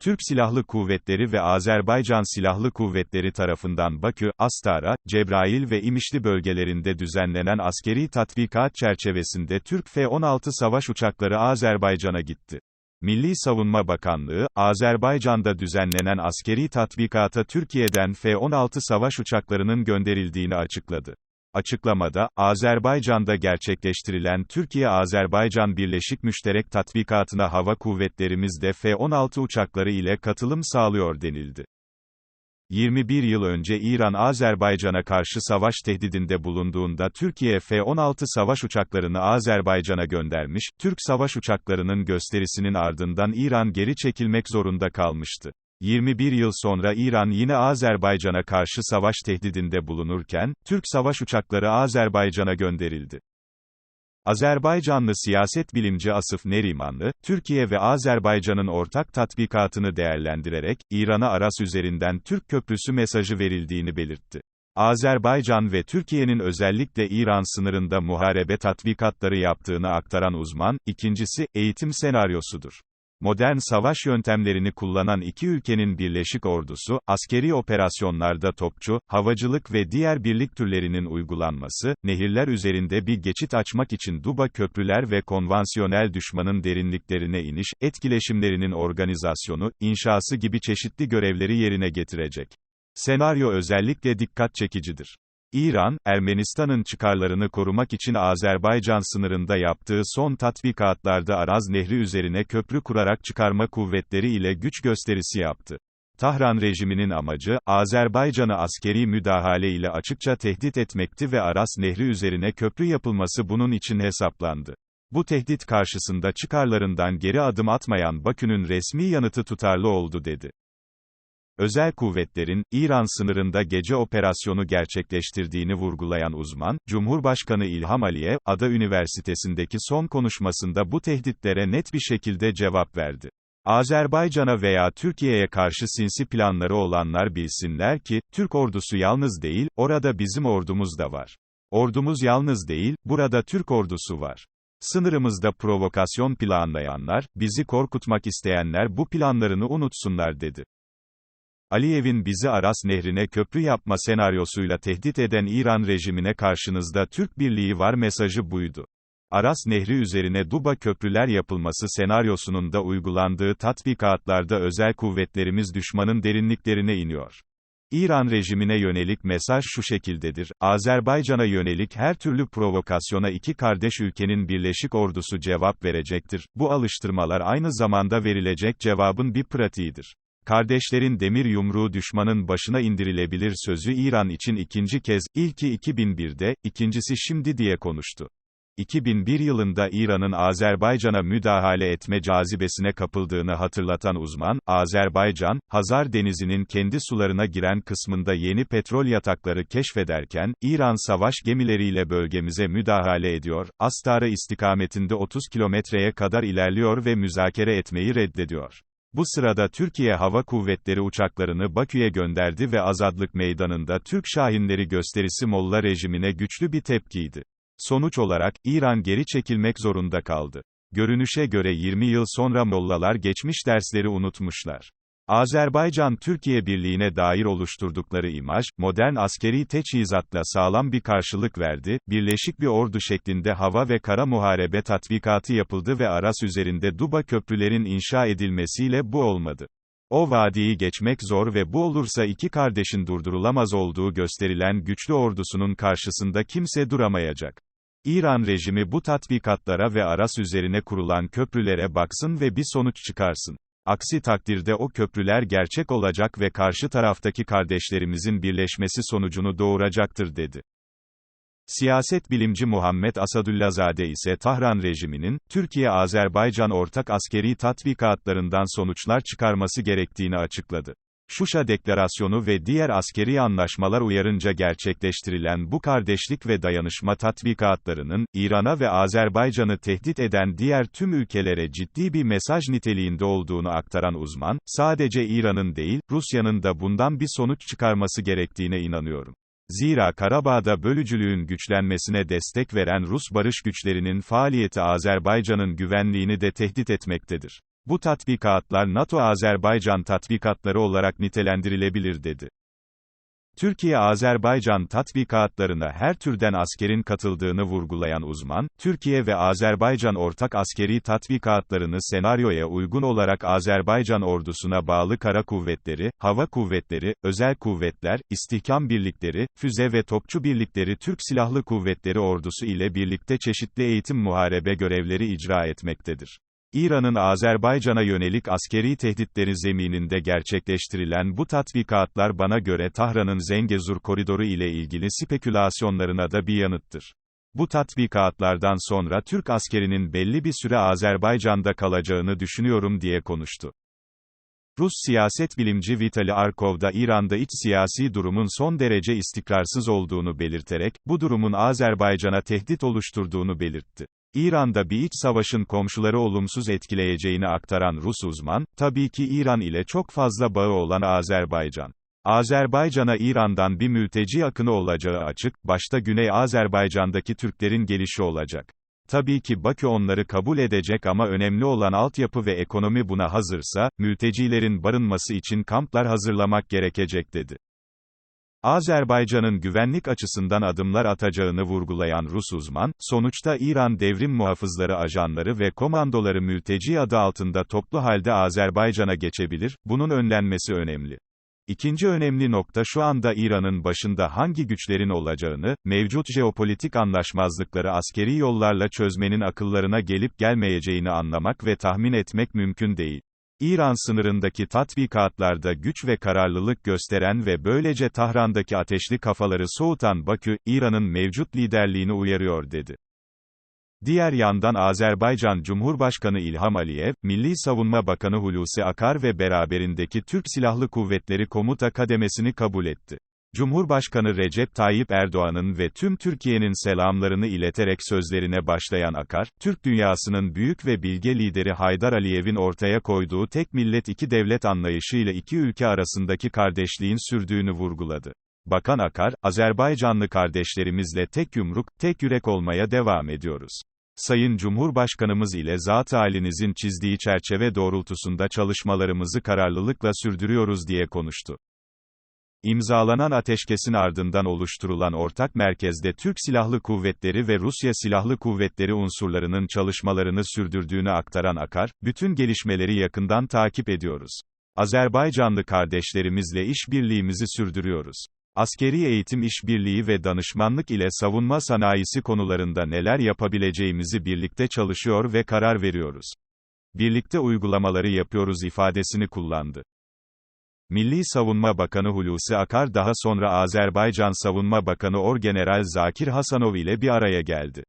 Türk Silahlı Kuvvetleri ve Azerbaycan Silahlı Kuvvetleri tarafından Bakü, Astara, Cebrail ve İmişli bölgelerinde düzenlenen askeri tatbikat çerçevesinde Türk F-16 savaş uçakları Azerbaycan'a gitti. Milli Savunma Bakanlığı, Azerbaycan'da düzenlenen askeri tatbikata Türkiye'den F-16 savaş uçaklarının gönderildiğini açıkladı. Açıklamada, Azerbaycan'da gerçekleştirilen Türkiye-Azerbaycan Birleşik Müşterek Tatbikatı'na hava kuvvetlerimiz de F-16 uçakları ile katılım sağlıyor denildi. 21 yıl önce İran Azerbaycan'a karşı savaş tehdidinde bulunduğunda Türkiye F-16 savaş uçaklarını Azerbaycan'a göndermiş, Türk savaş uçaklarının gösterisinin ardından İran geri çekilmek zorunda kalmıştı. 21 yıl sonra İran yine Azerbaycan'a karşı savaş tehdidinde bulunurken, Türk savaş uçakları Azerbaycan'a gönderildi. Azerbaycanlı siyaset bilimci Asıf Nerimanlı, Türkiye ve Azerbaycan'ın ortak tatbikatını değerlendirerek, İran'a Aras üzerinden Türk köprüsü mesajı verildiğini belirtti. Azerbaycan ve Türkiye'nin özellikle İran sınırında muharebe tatbikatları yaptığını aktaran uzman, ikincisi, eğitim senaryosudur. Modern savaş yöntemlerini kullanan iki ülkenin birleşik ordusu, askeri operasyonlarda topçu, havacılık ve diğer birlik türlerinin uygulanması, nehirler üzerinde bir geçit açmak için duba köprüler ve konvansiyonel düşmanın derinliklerine iniş, etkileşimlerinin organizasyonu, inşası gibi çeşitli görevleri yerine getirecek. Senaryo özellikle dikkat çekicidir. İran, Ermenistan'ın çıkarlarını korumak için Azerbaycan sınırında yaptığı son tatbikatlarda Araz Nehri üzerine köprü kurarak çıkarma kuvvetleri ile güç gösterisi yaptı. Tahran rejiminin amacı, Azerbaycan'ı askeri müdahale ile açıkça tehdit etmekti ve Aras Nehri üzerine köprü yapılması bunun için hesaplandı. Bu tehdit karşısında çıkarlarından geri adım atmayan Bakü'nün resmi yanıtı tutarlı oldu dedi. Özel kuvvetlerin, İran sınırında gece operasyonu gerçekleştirdiğini vurgulayan uzman, Cumhurbaşkanı İlham Aliyev, Ada Üniversitesi'ndeki son konuşmasında bu tehditlere net bir şekilde cevap verdi. Azerbaycan'a veya Türkiye'ye karşı sinsi planları olanlar bilsinler ki, Türk ordusu yalnız değil, orada bizim ordumuz da var. Ordumuz yalnız değil, burada Türk ordusu var. Sınırımızda provokasyon planlayanlar, bizi korkutmak isteyenler bu planlarını unutsunlar dedi. Aliyev'in bizi Aras Nehri'ne köprü yapma senaryosuyla tehdit eden İran rejimine karşınızda Türk Birliği var mesajı buydu. Aras Nehri üzerine Duba köprüler yapılması senaryosunun da uygulandığı tatbikatlarda özel kuvvetlerimiz düşmanın derinliklerine iniyor. İran rejimine yönelik mesaj şu şekildedir, Azerbaycan'a yönelik her türlü provokasyona iki kardeş ülkenin birleşik ordusu cevap verecektir. Bu alıştırmalar aynı zamanda verilecek cevabın bir pratiğidir. Kardeşlerin demir yumruğu düşmanın başına indirilebilir sözü İran için ikinci kez, ilki 2001'de, ikincisi şimdi diye konuştu. 2001 yılında İran'ın Azerbaycan'a müdahale etme cazibesine kapıldığını hatırlatan uzman, Azerbaycan, Hazar Denizi'nin kendi sularına giren kısmında yeni petrol yatakları keşfederken, İran savaş gemileriyle bölgemize müdahale ediyor, Astara istikametinde 30 kilometreye kadar ilerliyor ve müzakere etmeyi reddediyor. Bu sırada Türkiye Hava Kuvvetleri uçaklarını Bakü'ye gönderdi ve Azadlık Meydanı'nda Türk Şahinleri gösterisi Molla rejimine güçlü bir tepkiydi. Sonuç olarak, İran geri çekilmek zorunda kaldı. Görünüşe göre 20 yıl sonra Mollalar geçmiş dersleri unutmuşlar. Azerbaycan-Türkiye birliğine dair oluşturdukları imaj, modern askeri teçhizatla sağlam bir karşılık verdi, birleşik bir ordu şeklinde hava ve kara muharebe tatbikatı yapıldı ve Aras üzerinde Duba köprülerin inşa edilmesiyle bu olmadı. O vadiyi geçmek zor ve bu olursa iki kardeşin durdurulamaz olduğu gösterilen güçlü ordusunun karşısında kimse duramayacak. İran rejimi bu tatbikatlara ve Aras üzerine kurulan köprülere baksın ve bir sonuç çıkarsın. Aksi takdirde o köprüler gerçek olacak ve karşı taraftaki kardeşlerimizin birleşmesi sonucunu doğuracaktır dedi. Siyaset bilimci Muhammed Asadullahzade ise Tahran rejiminin, Türkiye-Azerbaycan ortak askeri tatbikatlarından sonuçlar çıkarması gerektiğini açıkladı. Şuşa Deklarasyonu ve diğer askeri anlaşmalar uyarınca gerçekleştirilen bu kardeşlik ve dayanışma tatbikatlarının, İran'a ve Azerbaycan'ı tehdit eden diğer tüm ülkelere ciddi bir mesaj niteliğinde olduğunu aktaran uzman, sadece İran'ın değil, Rusya'nın da bundan bir sonuç çıkarması gerektiğine inanıyorum. Zira Karabağ'da bölücülüğün güçlenmesine destek veren Rus barış güçlerinin faaliyeti Azerbaycan'ın güvenliğini de tehdit etmektedir. Bu tatbikatlar NATO-Azerbaycan tatbikatları olarak nitelendirilebilir dedi. Türkiye-Azerbaycan tatbikatlarına her türden askerin katıldığını vurgulayan uzman, Türkiye ve Azerbaycan ortak askeri tatbikatlarını senaryoya uygun olarak Azerbaycan ordusuna bağlı kara kuvvetleri, hava kuvvetleri, özel kuvvetler, istihkam birlikleri, füze ve topçu birlikleri Türk Silahlı Kuvvetleri ordusu ile birlikte çeşitli eğitim muharebe görevleri icra etmektedir. İran'ın Azerbaycan'a yönelik askeri tehditleri zemininde gerçekleştirilen bu tatbikatlar bana göre Tahran'ın Zengezur koridoru ile ilgili spekülasyonlarına da bir yanıttır. Bu tatbikatlardan sonra Türk askerinin belli bir süre Azerbaycan'da kalacağını düşünüyorum diye konuştu. Rus siyaset bilimci Vitali Arkov da İran'da iç siyasi durumun son derece istikrarsız olduğunu belirterek, bu durumun Azerbaycan'a tehdit oluşturduğunu belirtti. İran'da bir iç savaşın komşuları olumsuz etkileyeceğini aktaran Rus uzman, tabii ki İran ile çok fazla bağı olan Azerbaycan. Azerbaycan'a İran'dan bir mülteci akını olacağı açık, başta Güney Azerbaycan'daki Türklerin gelişi olacak. Tabii ki Bakü onları kabul edecek ama önemli olan altyapı ve ekonomi buna hazırsa, mültecilerin barınması için kamplar hazırlamak gerekecek dedi. Azerbaycan'ın güvenlik açısından adımlar atacağını vurgulayan Rus uzman, sonuçta İran devrim muhafızları ajanları ve komandoları mülteci adı altında toplu halde Azerbaycan'a geçebilir, bunun önlenmesi önemli. İkinci önemli nokta şu anda İran'ın başında hangi güçlerin olacağını, mevcut jeopolitik anlaşmazlıkları askeri yollarla çözmenin akıllarına gelip gelmeyeceğini anlamak ve tahmin etmek mümkün değil. İran sınırındaki tatbikatlarda güç ve kararlılık gösteren ve böylece Tahran'daki ateşli kafaları soğutan Bakü, İran'ın mevcut liderliğini uyarıyor dedi. Diğer yandan Azerbaycan Cumhurbaşkanı İlham Aliyev, Milli Savunma Bakanı Hulusi Akar ve beraberindeki Türk Silahlı Kuvvetleri komuta kademesini kabul etti. Cumhurbaşkanı Recep Tayyip Erdoğan'ın ve tüm Türkiye'nin selamlarını ileterek sözlerine başlayan Akar, Türk dünyasının büyük ve bilge lideri Haydar Aliyev'in ortaya koyduğu tek millet iki devlet anlayışıyla iki ülke arasındaki kardeşliğin sürdüğünü vurguladı. Bakan Akar, Azerbaycanlı kardeşlerimizle tek yumruk, tek yürek olmaya devam ediyoruz. Sayın Cumhurbaşkanımız ile zat halinizin çizdiği çerçeve doğrultusunda çalışmalarımızı kararlılıkla sürdürüyoruz diye konuştu. İmzalanan ateşkesin ardından oluşturulan ortak merkezde Türk Silahlı Kuvvetleri ve Rusya Silahlı Kuvvetleri unsurlarının çalışmalarını sürdürdüğünü aktaran Akar, bütün gelişmeleri yakından takip ediyoruz. Azerbaycanlı kardeşlerimizle işbirliğimizi sürdürüyoruz. Askeri eğitim işbirliği ve danışmanlık ile savunma sanayisi konularında neler yapabileceğimizi birlikte çalışıyor ve karar veriyoruz. Birlikte uygulamaları yapıyoruz ifadesini kullandı. Milli Savunma Bakanı Hulusi Akar daha sonra Azerbaycan Savunma Bakanı Orgeneral Zakir Hasanov ile bir araya geldi.